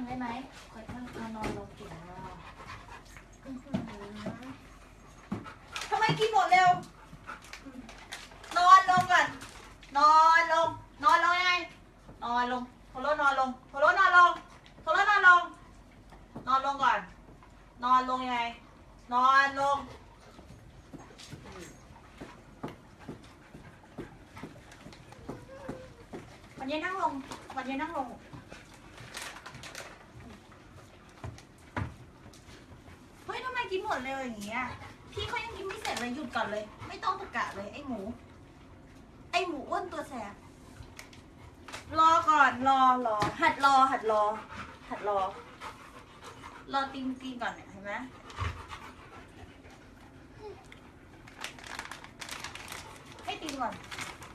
งได้ไหมคอยนั่งเอานอนลงกินแล้วอื้อหือทำไมกินหมดเร็ว นอนลงก่อน นอนลง นอนลงยังไง นอนลงโทรนอนลงโทรนอนลงโทรนอนลง นอนลงก่อน นอนลงยังไง นอนลงวันนี้นั่งลงวันนี้นั่งลง เฮ้ยทำไม กินหมดเร็วอย่างเงี้ย พี่เขายังกินไม่เสร็จเลยหยุดก่อนเลย ไม่ต้องตะกะเลยไอ้หมู ไอ้หมูอ้วนตัวแสบ รอก่อนรอรอ หัดรอ หัดรอ หัดรอ รอตีนตีนก่อนเนี่ยเห็นไหมให้ตีนก่อน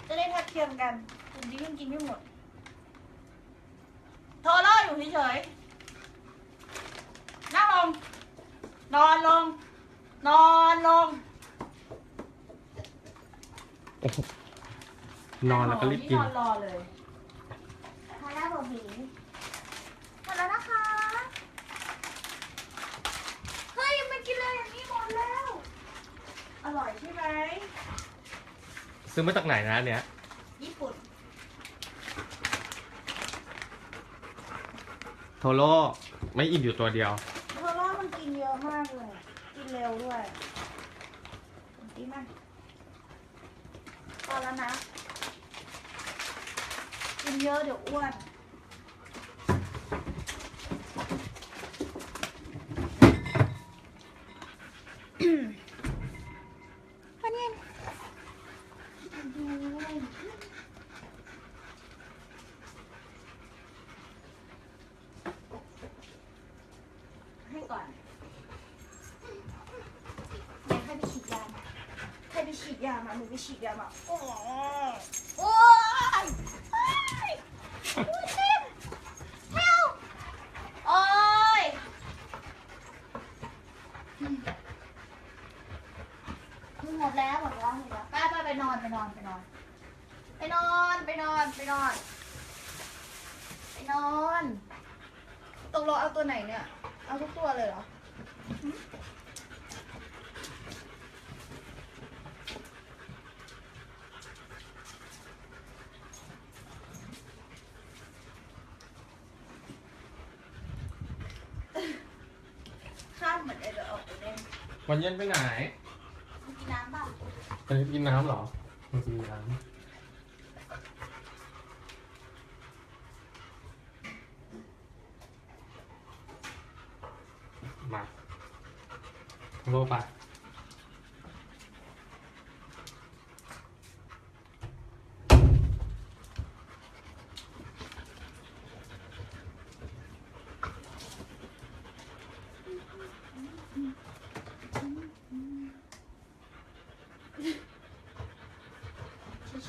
จะได้ทัดเทียมกันคุณดิยังกินไม่หมดโทรล่ออยู่เฉยๆนั่งลง นอนลง นอนลงนอนแล้วก็รีบกิน นอนรอเลย พอแล้วบอกหมีหมดแล้วนะคะ เฮ้ยยังไม่กินเลยอย่างนี้หมดแล้ว อร่อยใช่ไหม ซื้อมาจากไหนนะอันเนี้ยญี่ปุ่น โทโร่ไม่อิ่มอยู่ตัวเดียว ร็วด้วยดีมากพอแล้วนะ กินเยอะเดี๋ยวอ้วนอันนี้ให้ก่อนเดี๋ยวให้ไปฉีดยามาให้ไปฉีด ยามาหนูไปฉีดยามาโอ้ยโอ้ยโอ้ยโอ้ยเจ็บ help โอ้ยหมดแล้วหมดแล้วหมดแล้วไปไปไปนอนไปนอนไปนอน ไปนอนไปนอนไปนอนไปนอนตกลงเอาตัวไหนเนี่ย เอาทุกตัวเลยเหรอหึข้ามเหมือนเอเดอร์ออกไปเล่น วันเย็นไปไหนมึงกินน้ำเปล่าวันนี้กินน้ำเหรอมันกินน้ำมาโทโร่ไป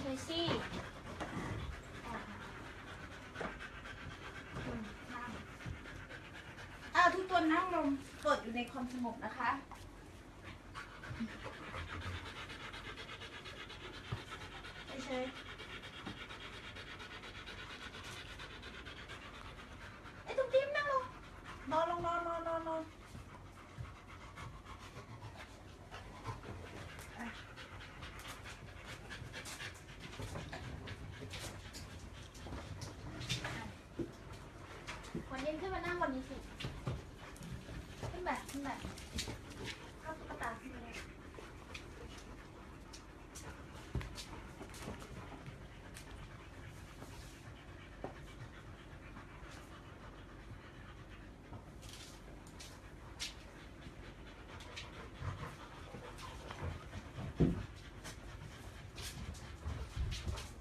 เฉยๆสิอืมนั่งอ้าทุกตัวนั่งลงเปิดอยู่ในความสงบนะคะเฉยๆไอ้ตุ๊กติ๊มนั่งลง นอนลงนอนนอนนอนนอนวันเย็นขึ้นมานั่งวันนี้สิ ขึ้นแบบขึ้นแบบเข้าตุ๊กตาขึ้นมาเลย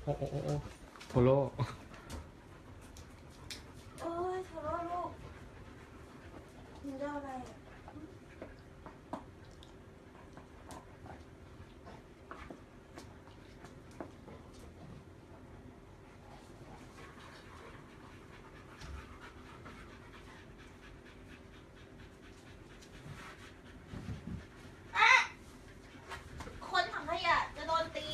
โอ้โอ้โอ้โอ้โทโร่ โอ้ยทะเลาะลูกหนูจะเอาอะไรอะอะคนถังขยะจะโดนตี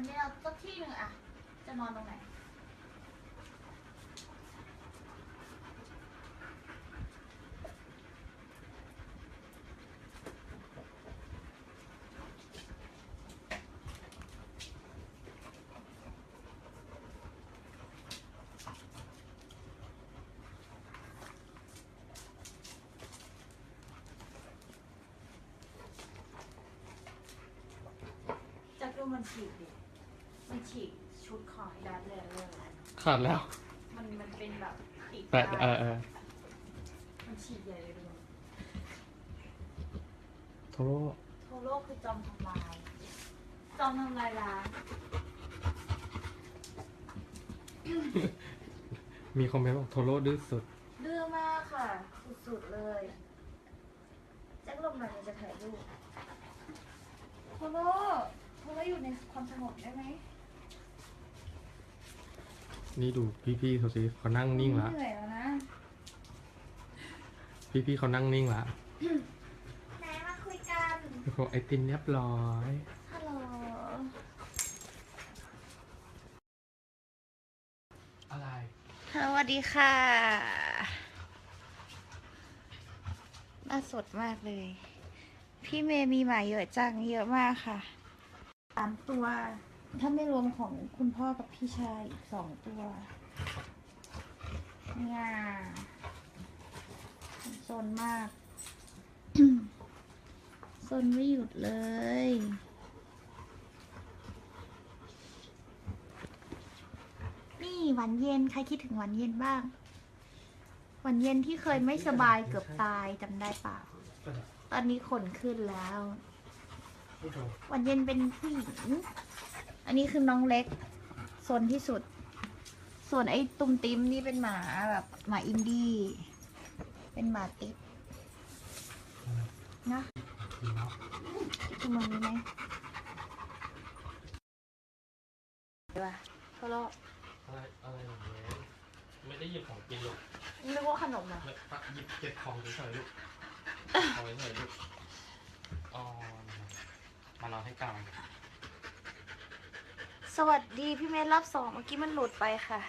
วันนี้เราสักที่หนึ่งอะจะนอนตรงไหนจะดูมันฉีกดิ ฉีกชุดของไอ้ดัตเลยเลยขาดแล้ว มันมันเป็นแบบปีกแต่ได้เออเออมันฉีกใหญ่เลยดูโทโร่โทโร่คือจอมทำลาย จอมทำลายล้างมีคอมเมนต์บอกโทโร่ดื้อสุด ดื้อมากค่ะ สุดๆเลยแจ็คลมหน่อยจะถ่ายรูปโทโร่โทโร่อยู่ในความสงบได้ไหม นี่ดูพี่ๆเขาสิเขานั่งนิ่งละ เหนื่อยแล้วนะพี่ๆเขานั่งนิ่งละไหนมาคุยกันเขาไอติมเรียบร้อย ฮัลโหลอะไร สวัสดีค่ะน่าสดมากเลย พี่เมย์มีหมาเยอะจังเยอะมากค่ะสามตัว ถ้าไม่รวมของคุณพ่อกับพี่ชายอีกสองตัวเนี่ยโซนมากโซนไม่หยุดเลยนี่หวานเย็นใครคิดถึงหวานเย็นบ้าง หวานเย็นที่เคยไม่สบายเกือบตายจำได้เปล่าตอนนี้ขนขึ้นแล้ว หวานเย็นเป็นผู้หญิง อันนี้คือน้องเล็กโซนที่สุด ส่วนไอ้ตุ้มติมนี่เป็นหมาแบบหมาอินดี้ เป็นหมาติ๊บนะกินมันนี้ไหมไปวะโทรอะไรอะไรอย่างเงี้ยไม่ได้หยิบของกินลูกนึกว่าขนมอะไม่ปะหยิบเก็บของเฉยๆลูกเอาไว้เฉยๆลูกอ๋อมานอนให้กลาง สวัสดีพี่เมย์รอบสองเมื่อกี้มันหลุดไปค่ะ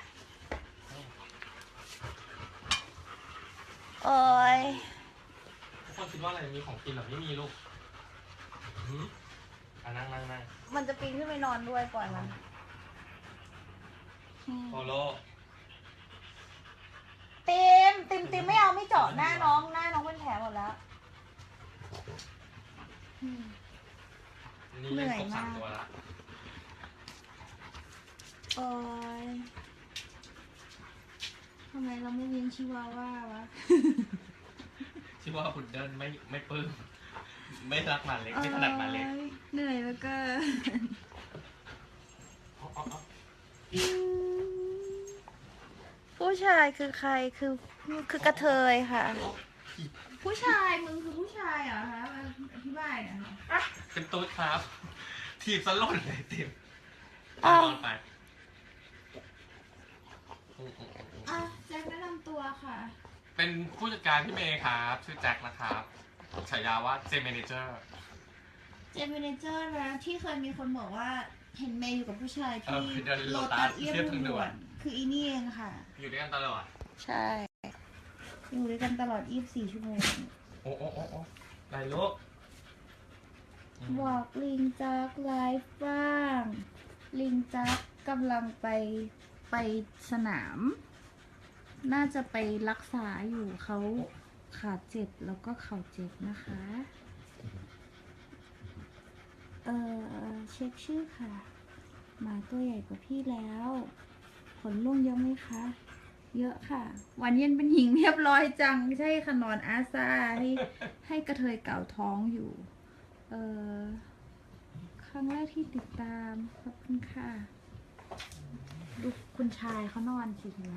โอ้ยทุกคนคิดว่าอะไรมีของกินหรือไม่มีลูกหืมอะนั่งนั่งนั่งมันจะปีนขึ้นไปนอนด้วยก่อนมันอืมโทโร่เต็มเต็มเต็มไม่เอาไม่เจาะหน้าน้องหน้าน้องเป็นแผลหมดแล้วอืม นี่เล่นครบสามเหนื่อยมากตัวละ โอ้ยทำไมเราไม่เลี้ยงชิวาว่าวะ ชื่อว่าพุดเดิ้ลไม่ไม่ปลื้มไม่รักหมาเล็กไม่ถนัดหมาเล็กโอ๊ยเหนื่อยแล้วก็เอาเอาเอาผู้ชายคือใครคือคือกระเทยค่ะ ผู้ชายมึงคือผู้ชายเหรอคะอธิบายหน่อยค่ะเป็นตุ๊ดครับ ทีบสลดเลยติมอ้าวนอนไป อืมอืมอืมอืมอะแจ็คแนะนำตัวค่ะ เป็นผู้จัดการพี่เมย์ครับ ชื่อแจ็คนะครับฉายาว่าเจมเมนเจอร์ เจมเมเนเจอร์นะที่เคยมีคนบอกว่าเห็นเมย์อยู่กับผู้ชายเอที่อเดินโลโลตัตัสสเรียบเทียบทางด่ด่ววน น คืออีนี่เองค่ะ อยู่ด้วยกันตลอด ใช่ อยู่ด้วยกันตลอด 24 ชั่วโมงโอ้โอ้โอ้โอ้ไรลูกอืมบอกลิงจักไลฟ์บ้าง ลิงจักกำลังไป ไปสนาม น่าจะไปรักษาอยู่เขาขาเจ็บแล้วก็เข่าเจ็บนะคะ เออเช็คชื่อค่ะ หมาตัวใหญ่กว่าพี่แล้ว ขนลุ่งเยอะไหมคะ เยอะค่ะ วันเย็นเป็นหญิงเรียบร้อยจัง ใช่ขนอนอาซาให้ให้กระเทยเก่าท้องอยู่ เออครั้งแรกที่ติดตาม ขอบคุณค่ะ ดูคุณชายเขานอนสิเนไหม